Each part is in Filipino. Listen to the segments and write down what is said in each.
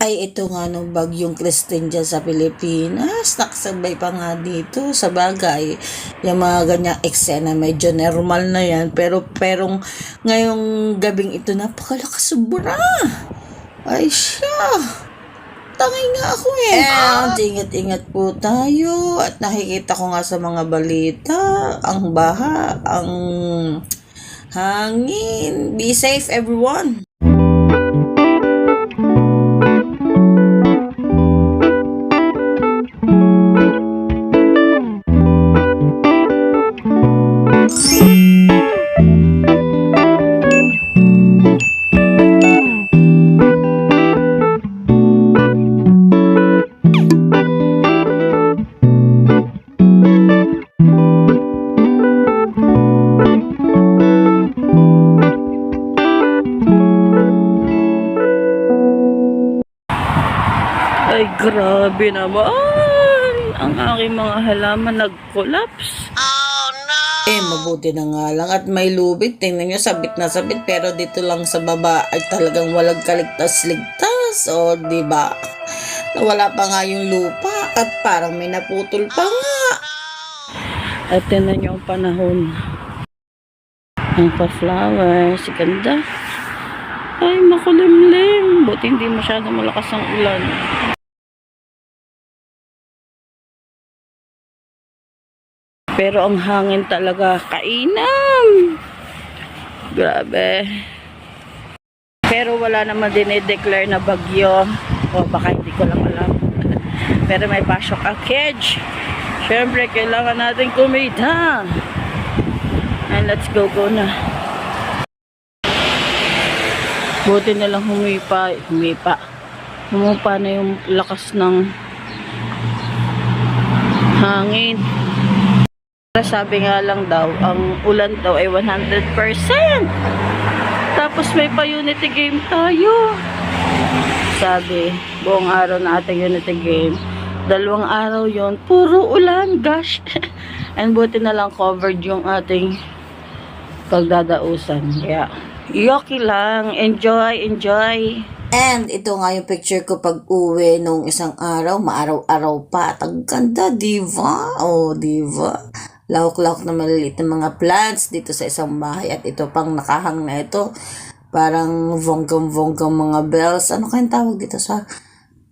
Ay, ito nga nung bagyong Christine dyan sa Pilipinas. Nakasabay pa nga dito. Sa bagay, yung mga ganyang eksena, medyo normal na yan. Pero, pero ngayong gabing ito, napakalakas sobra. Ay, siya. Tangay nga ako eh. And ingat-ingat po tayo. At nakikita ko nga sa mga balita, ang baha, ang hangin. Be safe everyone. Ay, grabe naman. Ang aking mga halaman nag-collapse. Oh, no! Eh, mabuti na nga lang at may lubid. Tingnan nyo, sabit na sabit. Pero dito lang sa baba ay talagang walang kaligtas-ligtas. O, di ba? Nawala pa nga yung lupa at parang may naputol pa nga. At tingnan nyo ang panahon. Ang pa-flowers. Ganda. Ay, makulimlim. Buti hindi masyado malakas ang ulan. Pero ang hangin talaga, kainam. Grabe. Pero wala naman dinideclare na bagyo. O baka hindi ko lang alam. Pero may pasok ang kedge. Siyempre, kailangan natin kumita. And let's go, go na. Buti na lang humipa, humipa. Humupa na yung lakas ng hangin. Sabi nga lang daw, ang ulan daw ay 100%. Tapos may pa-unity game tayo. Sabi, buong araw na ating unity game. Dalawang araw yon puro ulan, gosh. And buti na lang covered yung ating pagdadausan. Kaya, yoki lang. Enjoy, enjoy. And ito nga yung picture ko pag uwi nung isang araw, maaraw-araw pa. At ang ganda, diva? Oh, diva. Lawak-lawak na maliliit na mga plants dito sa isang bahay. At ito pang nakahang na ito. Parang vonggang-vonggang mga bells. Ano kayang tawag dito sa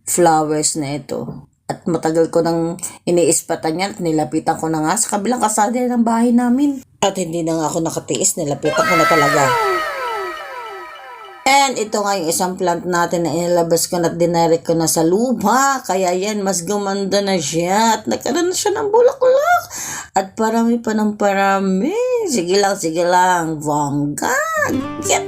flowers na ito? At matagal ko nang iniispatan yan at nilapitan ko na nga sa kabilang kasada ng bahay namin. At hindi na nga ako nakatiis, nilapitan ko na talaga. And ito nga yung isang plant natin na inilabas ko na at dinirect ko na sa lupa. Kaya yan, mas gumanda na siya. At nagkaroon na siya ng bulaklak. Parami pa ng parami. Sige lang, sige lang. Bongga. Get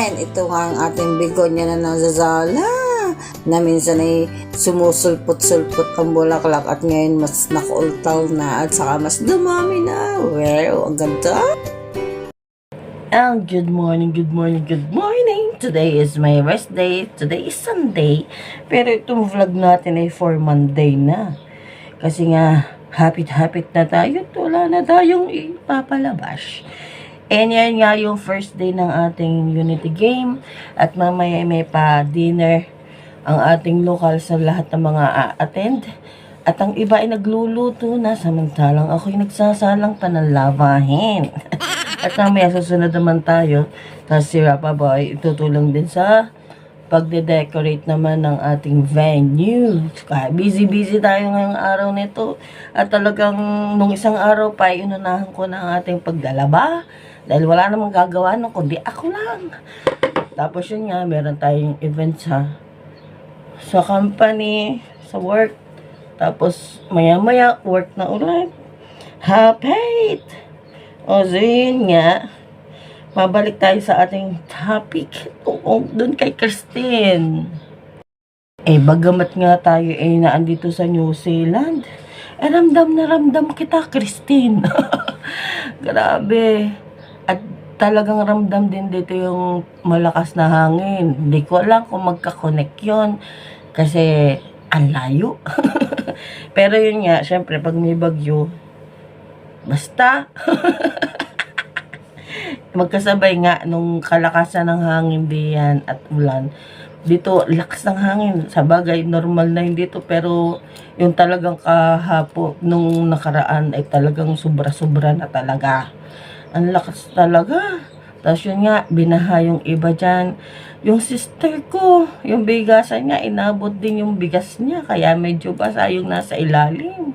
And ito nga ang ating bigonya na nazazala na minsan ay sumusulpot-sulpot ang bulaklak at ngayon mas nakultaw na at saka mas dumami na. Wow, ang ganda. And good morning, good morning, good morning. Today is my rest day. Today is Sunday. Pero itong vlog natin ay for Monday na. Kasi nga, hapit-hapit na tayo. Wala na tayong ipapalabas. And yan nga yung first day ng ating Unity game. At mamaya may pa-dinner ang ating lokal sa lahat ng mga a-attend. At ang iba ay nagluluto na samantalang ako'y nagsasalang pa ng lavahin. At mamaya susunod naman tayo. Tapos si Rapa Boy tutulong din sa pagde-decorate naman ng ating venue. Kaya busy-busy tayo ngayong araw nito. At talagang nung isang araw pa, inunahan ko na ang ating paglalaba. Dahil wala namang gagawa nung kundi ako lang. Tapos yun nga, meron tayong event sa sa company, sa work. Tapos maya-maya, work na ulit. Happy! O, so yun nga. Mabalik tayo sa ating topic tungkol dun kay Christine. Eh, bagamat nga tayo ay naandito sa New Zealand, eh, ramdam na ramdam kita, Christine. Grabe. Talagang ramdam din dito yung malakas na hangin. Hindi ko alam kung magka-connect yun. Kasi, ang layo. Pero yun nga, syempre, pag may bagyo, basta, magkasabay nga nung kalakasan ng hangin diyan at ulan. Dito, lakas ng hangin. Sa bagay, normal na yun dito. Pero, yung talagang kahapo, nung nakaraan, ay talagang sobra-sobra na talaga. Ang lakas talaga. Tapos yun nga, binaha yung iba dyan. Yung sister ko, yung bigasan niya, inabot din yung bigas niya. Kaya medyo basa yung nasa ilalim.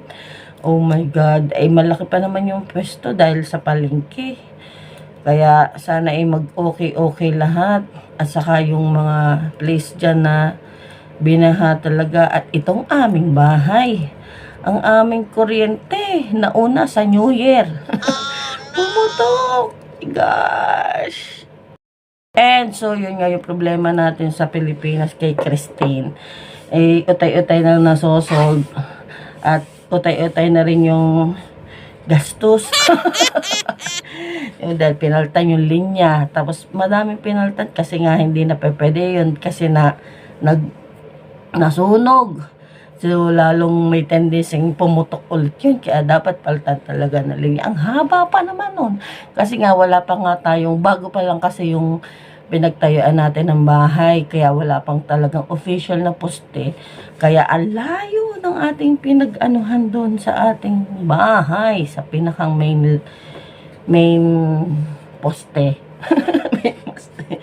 Oh my God. Ay, malaki pa naman yung pwesto dahil sa palengke. Kaya sana ay mag-okay-okay lahat. At saka yung mga place dyan na binaha talaga. At itong aming bahay. Ang aming kuryente. Nauna sa New Year. Pumutok! Gosh! And so, yun nga yung problema natin sa Pilipinas kay Christine. Eh, utay-utay na nasosolve. At utay-utay na rin yung gastos. yung dahil pinaltan yung linya. Tapos, madaming pinaltan kasi nga hindi na pwede yun kasi na nag nasunog. So, lalong may tendency pumutok ulit yun. Kaya dapat palitan talaga na linya. Ang haba pa naman nun. Kasi nga, wala pa nga tayong, bago pa lang kasi yung pinagtayuan natin ng bahay. Kaya wala pang talagang official na poste. Kaya ang layo ng ating pinag-anuhan doon sa ating bahay. Sa pinakang main, main poste. main poste.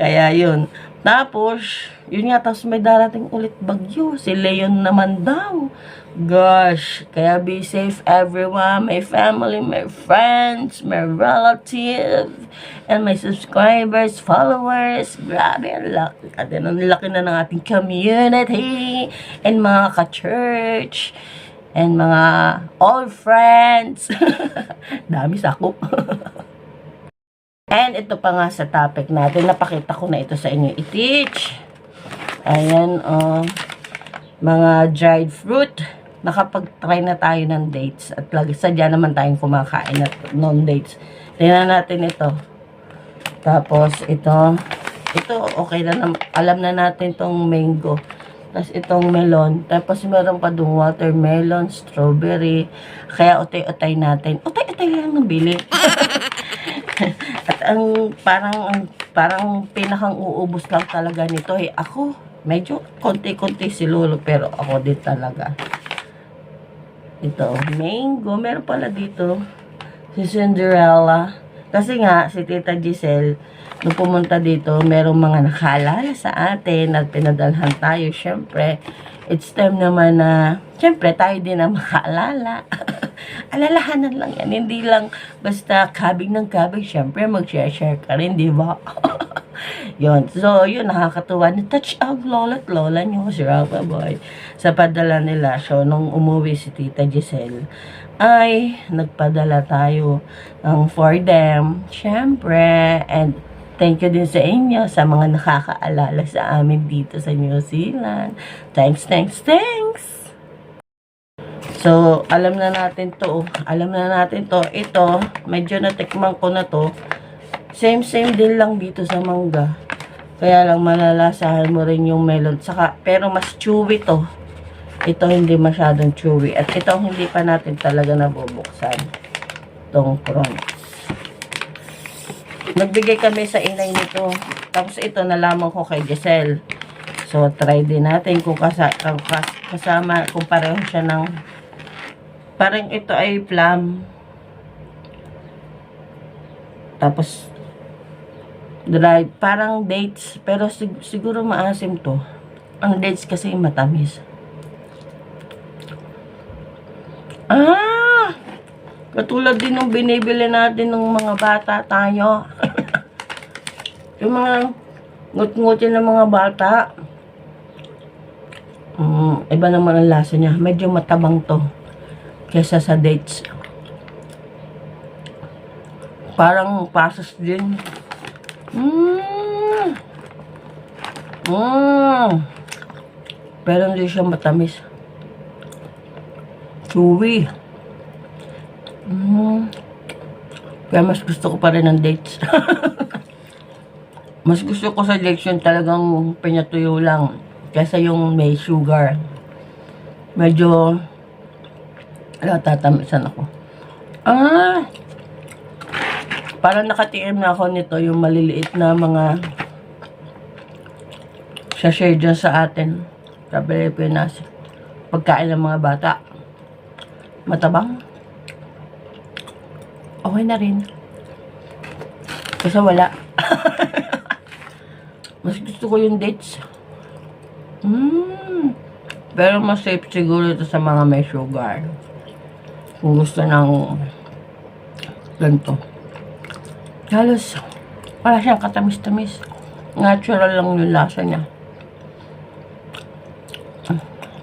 Kaya yun. Tapos, yun nga, tapos may darating ulit bagyo. Si Leon naman daw. Gosh, kaya be safe everyone, my family, my friends, my relative, and my subscribers, followers. Grabe, laki. Ang laki na ng ating community, and mga ka-church, and mga old friends. Dami sakop. And ito pa nga sa topic natin, napakita ko na ito sa inyo i-teach. Ayan, oh, mga dried fruit. Nakapag-try na tayo ng dates. At lagi, sadya naman tayong kumakain at non-dates. Tingnan natin ito. Tapos, ito. Ito, okay na, alam na natin tong mango. Tapos, itong melon. Tapos, meron pa dong watermelon, strawberry. Kaya, utay-utay natin. Utay-utay lang ng bili. At ang parang ang parang pinakang uubos lang talaga nito ay ako. Medyo konti-konti si Lolo pero ako din talaga. Ito, mango. Meron pala dito si Cinderella. Kasi nga, si Tita Giselle, nung pumunta dito, merong mga nakaalala sa atin at pinadalhan tayo. Siyempre, it's time naman na, siyempre, tayo din ang makaalala. Alalahanan lang yan. Hindi lang basta kabig ng kabig. Siyempre, mag-share-share ka rin, di ba? yun. So, yun, nakakatuwa. Na-touch out lola at lola niyo, si Rafa Boy, sa padala nila. So, nung umuwi si Tita Giselle, ay nagpadala tayo ng for them. Siyempre, and thank you din sa inyo sa mga nakakaalala sa amin dito sa New Zealand. Thanks, thanks, thanks! So, alam na natin to. Alam na natin to. Ito, medyo natikman ko na to. Same, same din lang dito sa mangga. Kaya lang malalasahan mo rin yung melon. Saka, pero mas chewy to. Ito hindi masyadong chewy. At ito hindi pa natin talaga nabubuksan. Itong prawns. Nagbigay kami sa inay nito. Tapos ito nalaman ko kay Giselle. So, try din natin kung kung kas- kasama, kung pareho siya ng parang ito ay plum. Tapos, dried, parang dates, pero sig- siguro maasim to. Ang dates kasi matamis. Ah! Katulad din ng binibili natin ng mga bata tayo. yung mga ngut-ngutin ng mga bata. Mm, iba naman ang lasa niya. Medyo matabang to. Kesa sa dates. Parang pasas din. Mmm. Mmm. Pero hindi siya matamis. Chewy. Mm. Kaya mas gusto ko pa rin ng dates. mas gusto ko sa dates yung talagang pinatuyo lang. Kesa yung may sugar. Medyo, ano, tatamisan ako. Ah! Parang nakatiim na ako nito yung maliliit na mga sachet dyan sa atin. Sa Pilipinas. Pagkain ng mga bata. Matabang. Okay na rin. Kasi wala. mas gusto ko yung dates. Mm. Pero mas safe siguro ito sa mga may sugar. Kung gusto ng ganito. Halos, wala siyang katamis-tamis. Natural lang yung lasa niya.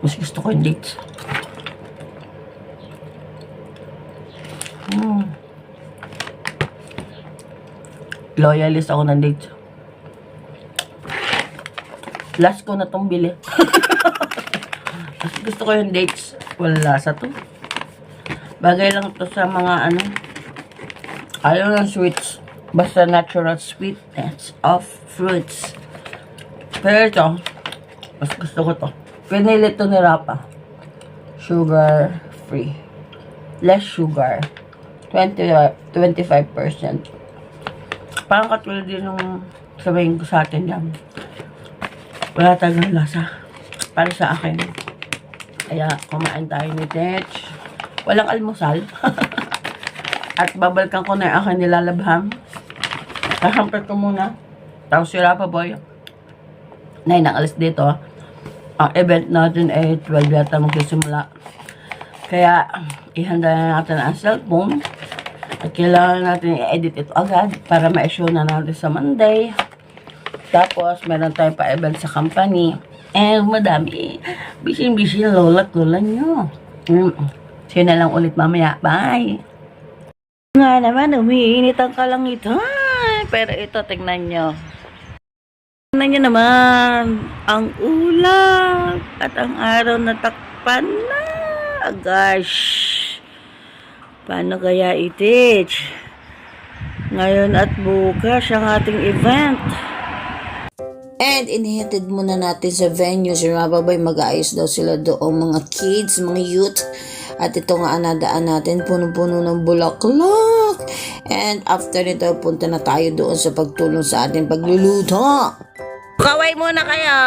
Mas gusto ko yung dates. Mm. Loyalist ako ng dates. Last ko na tong bili. Gusto ko yung dates. Wala sa to. Bagay lang to sa mga ano. Ayaw ng sweets. Basta natural sweetness of fruits. Pero ito, mas gusto ko to. Pinili to ni Rapa. Sugar free. Less sugar. 20, 25%. Parang katulad din nung sabihin ko sa atin yan. Wala talagang lasa. Para sa akin. Kaya kumain tayo ni Tetch. Walang almusal. At babalikan ko na yung aking nilalabham. Kahampir ko muna. Tapos si Rapa Boy. Nay, nang alis dito. Ang event natin ay 12 yata magsisimula. Kaya, ihanda na natin ang cellphone. At kailangan natin i-edit ito agad para ma-show na natin sa Monday. Tapos, meron tayong pa-event sa company. Eh, madami. Busy-busy na lola at lola nyo. Mm. You na lang ulit mamaya. Bye! Nga naman, umiinit ang kalangitan. Pero ito, tignan nyo. Tignan nyo naman, ang ulap at ang araw na takpan na. Gosh! Paano kaya itich? Ngayon at bukas ang ating event. And inihatid muna natin sa venue. Si Rababay mag-aayos daw sila doon mga kids, mga youth. At ito nga anadaan natin, puno-puno ng bulaklak. And after nito, punta na tayo doon sa pagtulong sa ating pagluluto. Kaway muna kaya!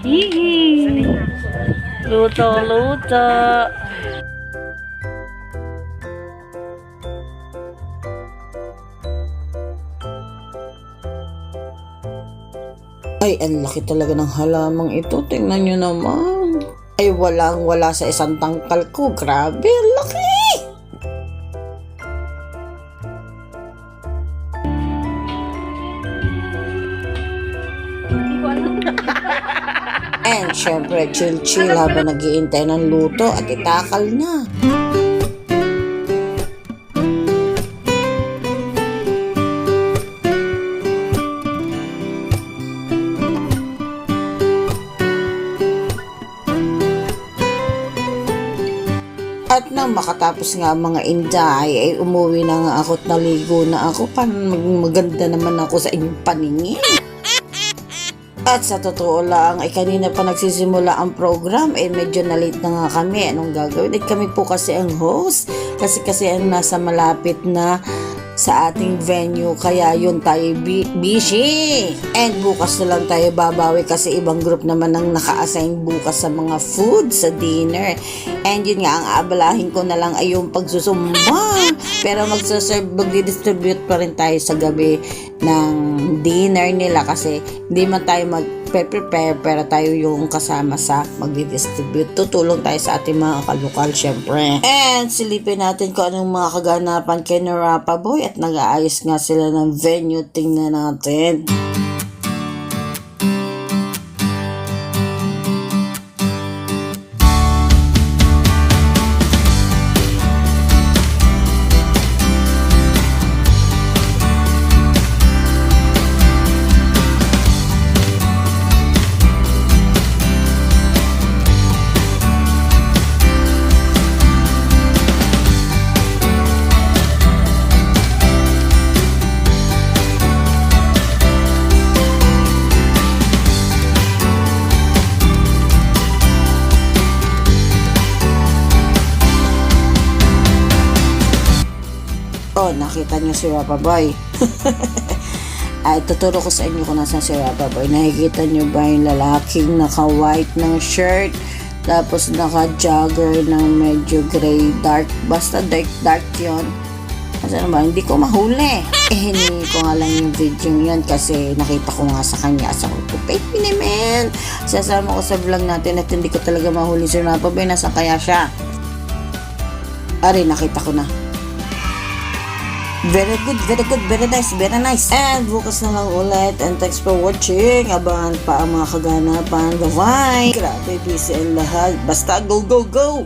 Hihi! Luto, luto! Ay, ang laki talaga ng halamang ito. Tingnan nyo naman. Ay, walang wala sa isang tangkal ko. Grabe, ang laki! And syempre, chill-chill habang nagiintay ng luto at itakal na. Makatapos nga mga inday, ay umuwi na nga ako at naligo na ako. Maging maganda naman ako sa inyong paningin. At sa totoo lang, ay kanina pa nagsisimula ang program, eh medyo na-late na nga kami. Anong gagawin? Eh kami po kasi ang host. Kasi kasi ang nasa malapit na sa ating venue. Kaya yun tayo busy. And bukas na lang tayo babawi kasi ibang group naman ang naka-assign bukas sa mga food sa dinner. And yun nga ang aabalahin ko na lang ay yung pagsusumba. Pero magsaserve magdi-distribute pa rin tayo sa gabi ng dinner nila kasi hindi man tayo mag prepare pero tayo yung kasama sa magdi-distribute. Tutulong tayo sa ating mga kalukal syempre. And silipin natin kung anong mga kaganapan kay Narapa Boy at nag-aayos nga sila ng venue. Tingnan natin. Nakita niyo si Rapa Boy. Ay, tuturo ko sa inyo kung nasan si Rapa Boy. Nakikita niyo ba yung lalaking naka-white ng shirt, tapos naka-jogger ng medyo gray, dark, basta dark, dark yon Kasi ba, hindi ko mahuli. Eh, hiningi ko nga lang yung video yun kasi nakita ko nga sa kanya. Sa ko, me naman. Sasama ko sa vlog natin at hindi ko talaga mahuli si Rapa Boy. Nasaan kaya siya? Ari, nakita ko na. Very good, very good, very nice, very nice. And bukas na lang ulit. And thanks for watching. Abangan pa ang mga kaganapan. Bye-bye. Grabe, busy ang lahat. Basta go, go, go!